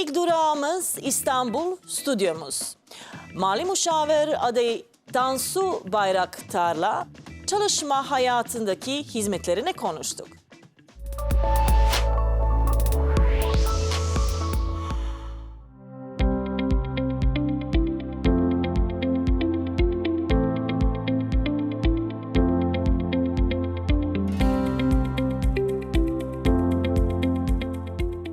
İlk durağımız İstanbul stüdyomuz. Mali müşavir adayı Tansu Bayraktar'la çalışma hayatındaki hizmetlerini konuştuk.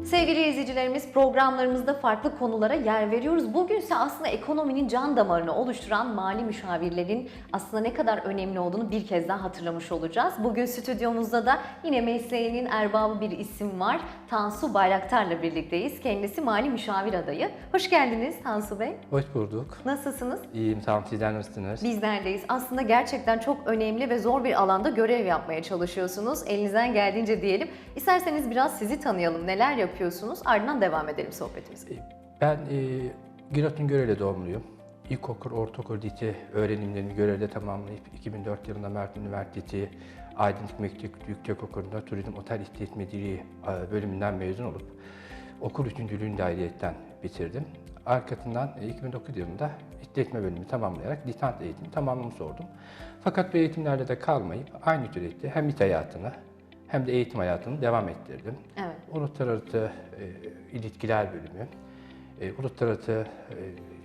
Sevgili izleyicilerimiz programlarımızda farklı konulara yer veriyoruz. Bugün ise aslında ekonominin can damarını oluşturan mali müşavirlerin aslında ne kadar önemli olduğunu bir kez daha hatırlamış olacağız. Bugün stüdyomuzda da yine mesleğinin erbabı bir isim var. Tansu Bayraktar'la birlikteyiz. Kendisi mali müşavir adayı. Hoş geldiniz Tansu Bey. Hoş bulduk. Nasılsınız? İyiyim, tamam. Sizler nasılsınız? Bizlerdeyiz. Aslında gerçekten çok önemli ve zor bir alanda görev yapmaya çalışıyorsunuz. Elinizden geldiğince diyelim. İsterseniz biraz sizi tanıyalım. Neler yapıyorsunuz? Ardından devam edelim sohbetimize. Ben e, Giresun Görele doğumluyum. İlkokul, ortaokul, lise öğrenimlerimi Görele'de tamamlayıp 2004 yılında Mersin Üniversitesi Aydınlık Mektep Yüksekokulu'nda Turizm Otel İşletmeciliği e, bölümünden mezun olup okul üçüncülüğünü de ayrıyetten bitirdim. Arkasından e, 2009 yılında işletme bölümü tamamlayarak lisans eğitimi tamamlamış oldum. Fakat bu eğitimlerde de kalmayıp aynı süreçte hem iş hayatını hem de eğitim hayatını devam ettirdim. Evet. Uluslararası e, ilişkiler bölümü, e, uluslararası e,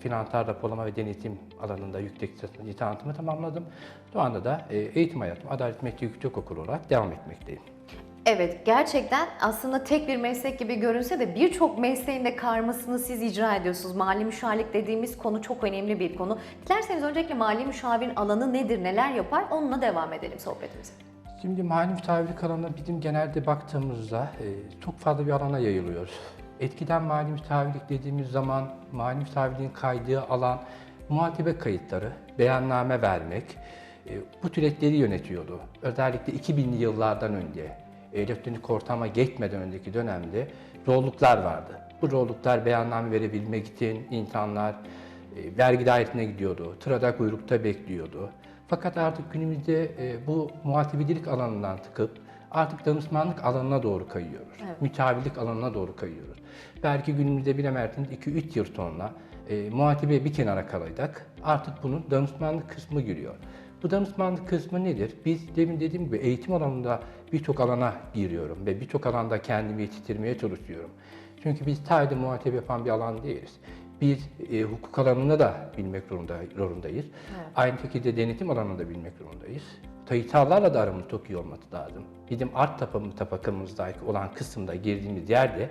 finansal raporlama ve denetim alanında yüksek lisans lisansımı tamamladım. Şu anda da e, eğitim hayatım Adalet Meslek Yüksekokulu olarak devam etmekteyim. Evet, gerçekten aslında tek bir meslek gibi görünse de birçok mesleğin de karmasını siz icra ediyorsunuz. Mali müşavirlik dediğimiz konu çok önemli bir konu. Dilerseniz öncelikle mali müşavirin alanı nedir, neler yapar onunla devam edelim sohbetimize. Şimdi mali müşavirlik alanına bizim genelde baktığımızda e, çok fazla bir alana yayılıyor. Eskiden mali müşavirlik dediğimiz zaman mali müşavirliğin kaydığı alan muhatebe kayıtları, beyanname vermek, e, bu süreçleri yönetiyordu. Özellikle 2000'li yıllardan önce, elektronik ortama geçmeden önceki dönemde zorluklar vardı. Bu zorluklar beyanname verebilmek için insanlar e, vergi dairesine gidiyordu, tırada kuyrukta bekliyordu. Fakat artık günümüzde e, bu muhatebecilik alanından çıkıp artık danışmanlık alanına doğru kayıyoruz. Evet. Müşavirlik alanına doğru kayıyoruz. Belki günümüzde bilemezsiniz 2-3 yıl sonra e, muhatebe bir kenara kalacak. Artık bunun danışmanlık kısmı giriyor. Bu danışmanlık kısmı nedir? Biz demin dediğim gibi eğitim alanında birçok alana giriyorum ve birçok alanda kendimi yetiştirmeye çalışıyorum. Çünkü biz sadece muhatebe yapan bir alan değiliz. Biz e, hukuk alanında da bilmek zorunda, zorundayız. Aynı şekilde denetim alanında bilmek zorundayız. Sayısallarla da aramız çok iyi olması lazım. Bizim art tapamız, tabakamızdaki olan kısımda girdiğimiz yerde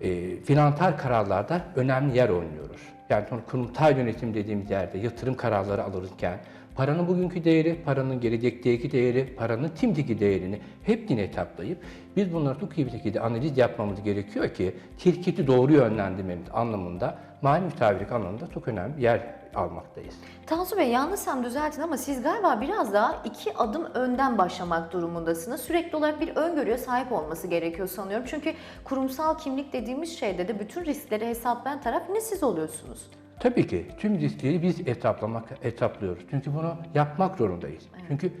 e, finansal kararlarda önemli yer oynuyoruz. Yani kurumsal yönetim dediğimiz yerde yatırım kararları alırken paranın bugünkü değeri, paranın gelecekteki değeri, paranın timdeki değerini hepsini hesaplayıp biz bunları çok iyi bir şekilde analiz yapmamız gerekiyor ki şirketi doğru yönlendirmemiz anlamında mali müşavirlik alanında çok önemli bir yer almaktayız. Tansu Bey yanlışsam düzeltin ama siz galiba biraz daha iki adım önden başlamak durumundasınız. Sürekli olarak bir öngörüye sahip olması gerekiyor sanıyorum. Çünkü kurumsal kimlik dediğimiz şeyde de bütün riskleri hesaplayan taraf ne siz oluyorsunuz? Tabii ki tüm riskleri biz hesaplamak, hesaplıyoruz. Çünkü bunu yapmak zorundayız. Çünkü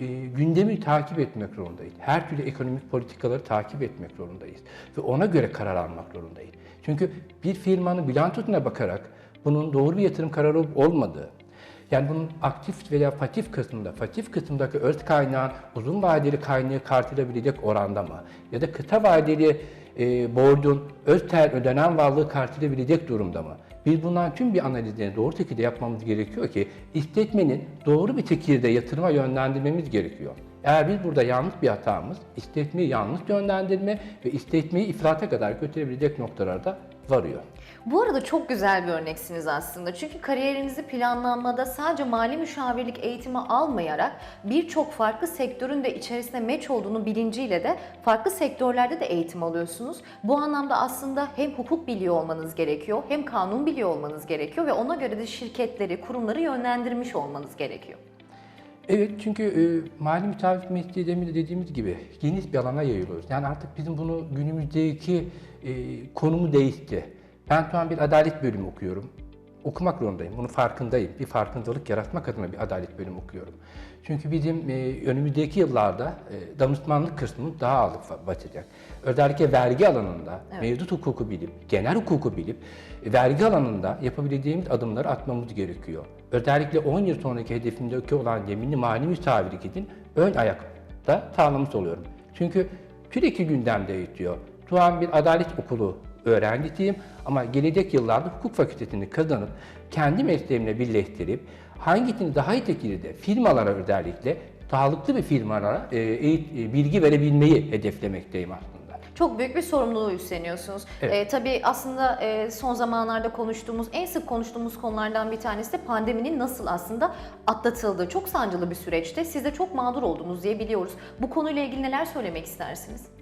e, gündemi takip etmek zorundayız. Her türlü ekonomik politikaları takip etmek zorundayız. Ve ona göre karar almak zorundayız. Çünkü bir firmanın bilançosuna bakarak bunun doğru bir yatırım kararı olup olmadığı, yani bunun aktif veya pasif kısmında, pasif kısmındaki öz kaynağın uzun vadeli kaynağı karşılayabilecek oranda mı? Ya da kısa vadeli e, borcun öz ter ödenen varlığı karşılayabilecek durumda mı? Biz bunların tüm bir analizini doğru şekilde yapmamız gerekiyor ki işletmenin doğru bir şekilde yatırıma yönlendirmemiz gerekiyor. Eğer biz burada yanlış bir hatamız, işletmeyi yanlış yönlendirme ve işletmeyi iflata kadar götürebilecek noktalarda varıyor. Bu arada çok güzel bir örneksiniz aslında. Çünkü kariyerinizi planlanmada sadece mali müşavirlik eğitimi almayarak birçok farklı sektörün de içerisinde meç olduğunu bilinciyle de farklı sektörlerde de eğitim alıyorsunuz. Bu anlamda aslında hem hukuk biliyor olmanız gerekiyor, hem kanun biliyor olmanız gerekiyor ve ona göre de şirketleri, kurumları yönlendirmiş olmanız gerekiyor. Evet çünkü e, mali müteahhit mesleği demin de dediğimiz gibi geniş bir alana yayılıyoruz. Yani artık bizim bunu günümüzdeki e, konumu değişti. Ben şu an bir adalet bölümü okuyorum. okumak zorundayım. Bunun farkındayım. Bir farkındalık yaratmak adına bir adalet bölümü okuyorum. Çünkü bizim e, önümüzdeki yıllarda e, danışmanlık kısmı daha ağırlık basacak. Özellikle vergi alanında mevcut hukuku bilip, genel hukuku bilip e, vergi alanında yapabileceğimiz adımları atmamız gerekiyor. Özellikle 10 yıl sonraki hedefindeki olan yeminli mali müşavirlik için ön ayakta sağlamış oluyorum. Çünkü sürekli gündemde yetiyor. Şu an bir adalet okulu öğrencisiyim ama gelecek yıllarda hukuk fakültesini kazanıp kendi mesleğimle birleştirip hangisini daha iyi şekilde firmalara özellikle sağlıklı bir firmalara e, e, bilgi verebilmeyi hedeflemekteyim aslında. Çok büyük bir sorumluluğu üstleniyorsunuz. Evet. Ee, tabii aslında e, son zamanlarda konuştuğumuz, en sık konuştuğumuz konulardan bir tanesi de pandeminin nasıl aslında atlatıldığı. Çok sancılı bir süreçte siz de çok mağdur oldunuz diye biliyoruz. Bu konuyla ilgili neler söylemek istersiniz?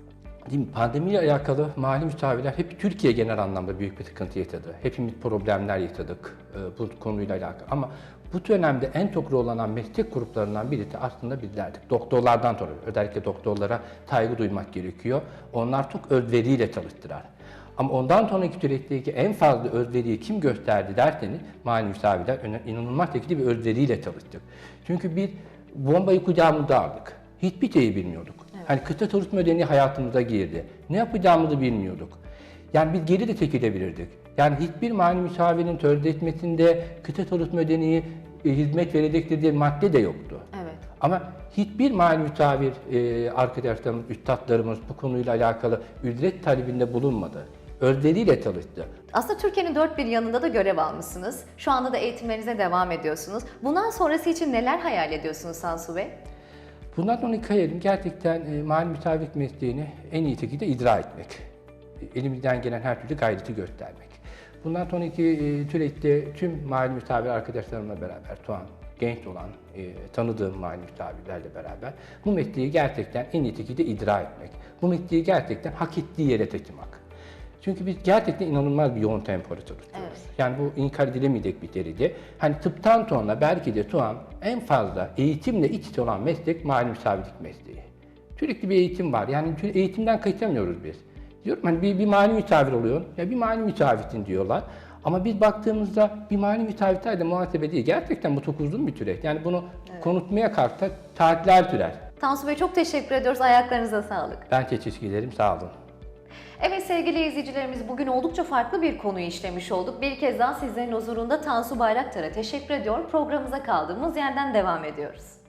Değil mi? Pandemiyle alakalı mali müşavirler hep Türkiye genel anlamda büyük bir sıkıntı yaşadı. Hepimiz problemler yaşadık e, bu konuyla alakalı. Ama bu dönemde en çok zorlanan meslek gruplarından birisi aslında bizlerdik. Doktorlardan sonra özellikle doktorlara saygı duymak gerekiyor. Onlar çok özveriyle çalıştılar. Ama ondan sonraki süreçteki en fazla özveriyi kim gösterdi derseniz mali müşavirler öne- inanılmaz şekilde bir özveriyle çalıştık. Çünkü bir bombayı kucağımıza aldık. Hiçbir şeyi bilmiyorduk. Hani kısa çalışma ödeneği hayatımıza girdi. Ne yapacağımızı bilmiyorduk. Yani biz geri de çekilebilirdik. Yani hiçbir mali müşavirin sözleşmesinde kısa çalışma ödeneği e, hizmet verecektir diye madde de yoktu. Evet. Ama hiçbir mali müşavir e, arkadaşlarımız, üstadlarımız bu konuyla alakalı ücret talebinde bulunmadı. Özveriyle çalıştı. Aslında Türkiye'nin dört bir yanında da görev almışsınız. Şu anda da eğitimlerinize devam ediyorsunuz. Bundan sonrası için neler hayal ediyorsunuz Sansu Bey? Bundan sonraki hayalim gerçekten e, mali müşavirlik mesleğini en iyi şekilde icra etmek. Elimizden gelen her türlü gayreti göstermek. Bundan sonraki e, süreçte tüm mali müşavir arkadaşlarımla beraber, şu an genç olan, e, tanıdığım mali müşavirlerle beraber bu mesleği gerçekten en iyi şekilde icra etmek. Bu mesleği gerçekten hak ettiği yere taşımak. Çünkü biz gerçekten inanılmaz bir yoğun tempoda çalışıyoruz. Yani bu inkar edilemeyecek bir derece. Hani tıptan sonra belki de şu an en fazla eğitimle iç içe olan meslek mali müşavirlik mesleği. Sürekli bir eğitim var. Yani eğitimden kaçamıyoruz biz. Diyorum hani bir, bir mali müşavir oluyor, ya bir mali müşavirsin diyorlar. Ama biz baktığımızda bir mali müşavirler de muhasebe değil. Gerçekten bu çok uzun bir süreç. Yani bunu konuşmaya kalksak saatler sürer. Tansu Bey çok teşekkür ediyoruz. Ayaklarınıza sağlık. Ben teşekkür ederim, sağ olun. Evet sevgili izleyicilerimiz bugün oldukça farklı bir konuyu işlemiş olduk. Bir kez daha sizlerin huzurunda Tansu Bayraktar'a teşekkür ediyor. Programımıza kaldığımız yerden devam ediyoruz.